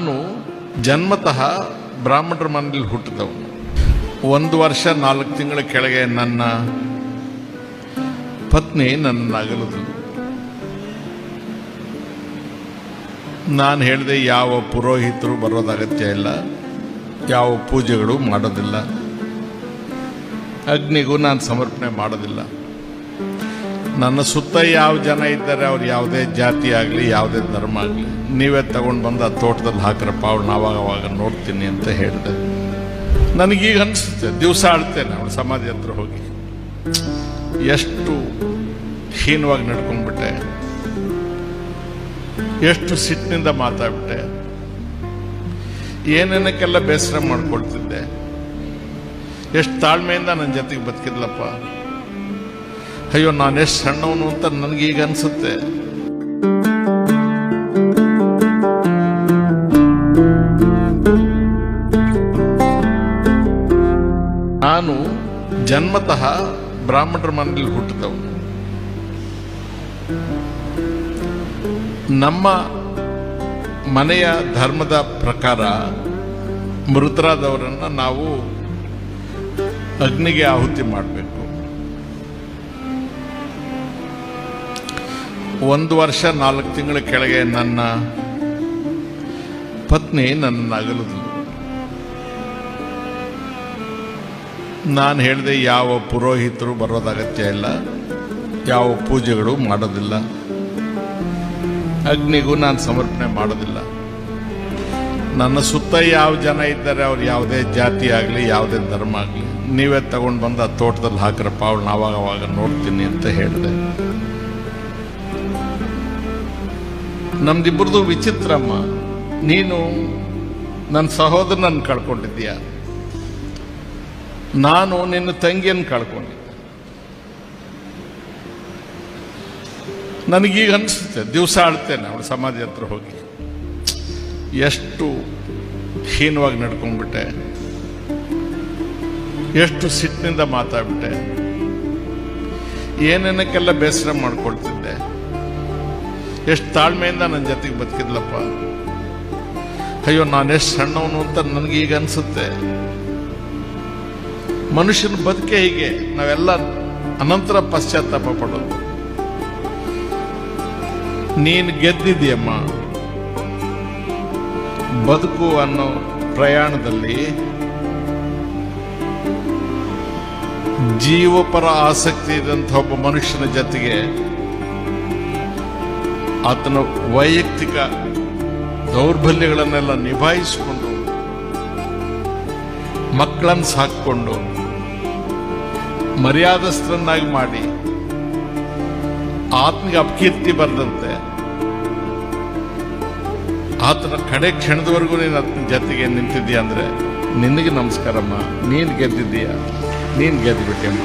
ನಾನು ಜನ್ಮತಃ ಬ್ರಾಹ್ಮಣರ ಮನೆಯಲ್ಲಿ ಹುಟ್ಟಿದವನು. ಒಂದು ವರ್ಷ, ನಾಲ್ಕು ತಿಂಗಳ ಕೆಳಗೆ ನನ್ನ ಪತ್ನಿ ನನ್ನ ಅಗಲದು ನಾನು ಹೇಳಿದೆ, ಯಾವ ಪುರೋಹಿತರು ಬರೋದು ಅಗತ್ಯ ಇಲ್ಲ, ಯಾವ ಪೂಜೆಗಳು ಮಾಡೋದಿಲ್ಲ, ಅಗ್ನಿಗೂ ನಾನು ಸಮರ್ಪಣೆ ಮಾಡೋದಿಲ್ಲ. ನನ್ನ ಸುತ್ತ ಯಾವ ಜನ ಇದ್ದಾರೆ, ಅವ್ರು ಯಾವುದೇ ಜಾತಿ ಆಗಲಿ, ಯಾವುದೇ ಧರ್ಮ ಆಗಲಿ, ನೀವೇ ತಗೊಂಡು ಬಂದು ಆ ತೋಟದಲ್ಲಿ ಹಾಕ್ರಪ್ಪ ಅವ್ರು ಅವಾಗ ಅವಾಗ ನೋಡ್ತೀನಿ ಅಂತ ಹೇಳಿದೆ. ನನಗೀಗ ಅನಿಸುತ್ತೆ, ದಿವಸ ಆಡ್ತೇನೆ ಅವ್ರ ಸಮಾಧಿ ಹತ್ರ ಹೋಗಿ. ಎಷ್ಟು ಹೀನವಾಗಿ ನಡ್ಕೊಂಡ್ಬಿಟ್ಟೆ. ಎಷ್ಟು ಸಿಟ್ಟಿನಿಂದ ಮಾತಾಡ್ಬಿಟ್ಟೆ. ಏನೇನಕ್ಕೆಲ್ಲ ಬೇಸರ ಮಾಡ್ಕೊಳ್ತಿದ್ದೆ. ಎಷ್ಟು ತಾಳ್ಮೆಯಿಂದ ನನ್ನ ಜೊತೆಗೆ ಬದುಕಿದ್ಲಪ್ಪ. ಅಯ್ಯೋ, ನಾನು ಎಷ್ಟು ಸಣ್ಣವನು ಅಂತ ನನಗೀಗ ಅನಿಸುತ್ತೆ. ನಾನು ಜನ್ಮತಃ ಬ್ರಾಹ್ಮಣರ ಮನೆಯಲ್ಲಿ ಹುಟ್ಟಿದವನು. ನಮ್ಮ ಮನೆಯ ಧರ್ಮದ ಪ್ರಕಾರ ಮೃತರಾದವರನ್ನು ನಾವು ಅಗ್ನಿಗೆ ಆಹುತಿ ಮಾಡಬೇಕು. ಒಂದು ವರ್ಷ, ನಾಲ್ಕು ತಿಂಗಳ ಕೆಳಗೆ ನನ್ನ ಪತ್ನಿ ನನ್ನ ಅಗಲದು. ನಾನು ಹೇಳಿದೆ, ಯಾವ ಪುರೋಹಿತರು ಬರೋದು ಅಗತ್ಯ ಇಲ್ಲ, ಯಾವ ಪೂಜೆಗಳು ಮಾಡೋದಿಲ್ಲ, ಅಗ್ನಿಗೂ ನಾನು ಸಮರ್ಪಣೆ ಮಾಡೋದಿಲ್ಲ. ನನ್ನ ಸುತ್ತ ಯಾವ ಜನ ಇದ್ದಾರೆ, ಅವ್ರು ಯಾವುದೇ ಜಾತಿ ಆಗಲಿ, ಯಾವುದೇ ಧರ್ಮ ಆಗಲಿ, ನೀವೇ ತಗೊಂಡು ಬಂದು ಆ ತೋಟದಲ್ಲಿ ಹಾಕ್ರಪ್ಪ ಅವಳನ್ನ ಆವಾಗ ಅವಾಗ ನೋಡ್ತೀನಿ ಅಂತ ಹೇಳಿದೆ. ನಮ್ದಿಬ್ಬರದು ವಿಚಿತ್ರಮ್ಮ. ನೀನು ನನ್ನ ಸಹೋದರನನ್ನು ಕಳ್ಕೊಂಡಿದ್ದೀಯ. ನಾನು ನಿನ್ನ ತಂಗಿಯನ್ನು ಕಳ್ಕೊಂಡಿದ್ದೆ. ನನಗೀಗ ಅನಿಸುತ್ತೆ, ದಿವಸ ಆಡ್ತೇನೆ ಅವಳು ಸಮಾಧಿ ಹತ್ರ ಹೋಗಿ. ಎಷ್ಟು ಹೀನವಾಗಿ ನಡ್ಕೊಂಡ್ಬಿಟ್ಟೆ. ಎಷ್ಟು ಸಿಟ್ಟಿನಿಂದ ಮಾತಾಡ್ಬಿಟ್ಟೆ. ಏನೇನಕ್ಕೆಲ್ಲ ಬೇಸರ ಮಾಡ್ಕೊಳ್ತಿದ್ದೆ. ಎಷ್ಟು ತಾಳ್ಮೆಯಿಂದ ನನ್ನ ಜೊತೆಗೆ ಬದುಕಿದ್ಲಪ್ಪ? ಅಯ್ಯೋ, ನಾನು ಎಷ್ಟು ಸಣ್ಣವನು ಅಂತ ನನಗೆ ಈಗ ಅನಿಸುತ್ತೆ. ಮನುಷ್ಯನ ಬದುಕೆ ಹೀಗೆ, ನಾವೆಲ್ಲ ಅನಂತರ ಪಶ್ಚಾತ್ತಾಪ ಪಡೋದು. ನೀನು ಗೆದ್ದಿದ್ಯಮ್ಮ ಬದುಕು ಅನ್ನೋ ಪ್ರಯಾಣದಲ್ಲಿ ಜೀವಪರ ಆಸಕ್ತಿ ಇದ್ದಂಥ ಒಬ್ಬ ಮನುಷ್ಯನ ಜೊತೆಗೆ ಆತನ ವೈಯಕ್ತಿಕ ದೌರ್ಬಲ್ಯಗಳನ್ನೆಲ್ಲ ನಿಭಾಯಿಸಿಕೊಂಡು, ಮಕ್ಕಳನ್ನು ಸಾಕಿಕೊಂಡು, ಮರ್ಯಾದಸ್ಥರನ್ನಾಗಿ ಮಾಡಿ ಆತನಿಗೆ ಅಪಕೀರ್ತಿ ಬರದಂತೆ ಆತನ ಕಡೆ ಕ್ಷಣದವರೆಗೂ ನೀನು ಆತನ ಜೊತೆಗೆ ನಿಂತಿದ್ದೀಯ ಅಂದರೆ, ನಿನಗೆ ನಮಸ್ಕಾರಮ್ಮ, ನೀನು ಗೆದ್ದಿದ್ದೀಯ, ನೀನು ಗೆದ್ದುಬಿಟ್ಟೆಮ್ಮ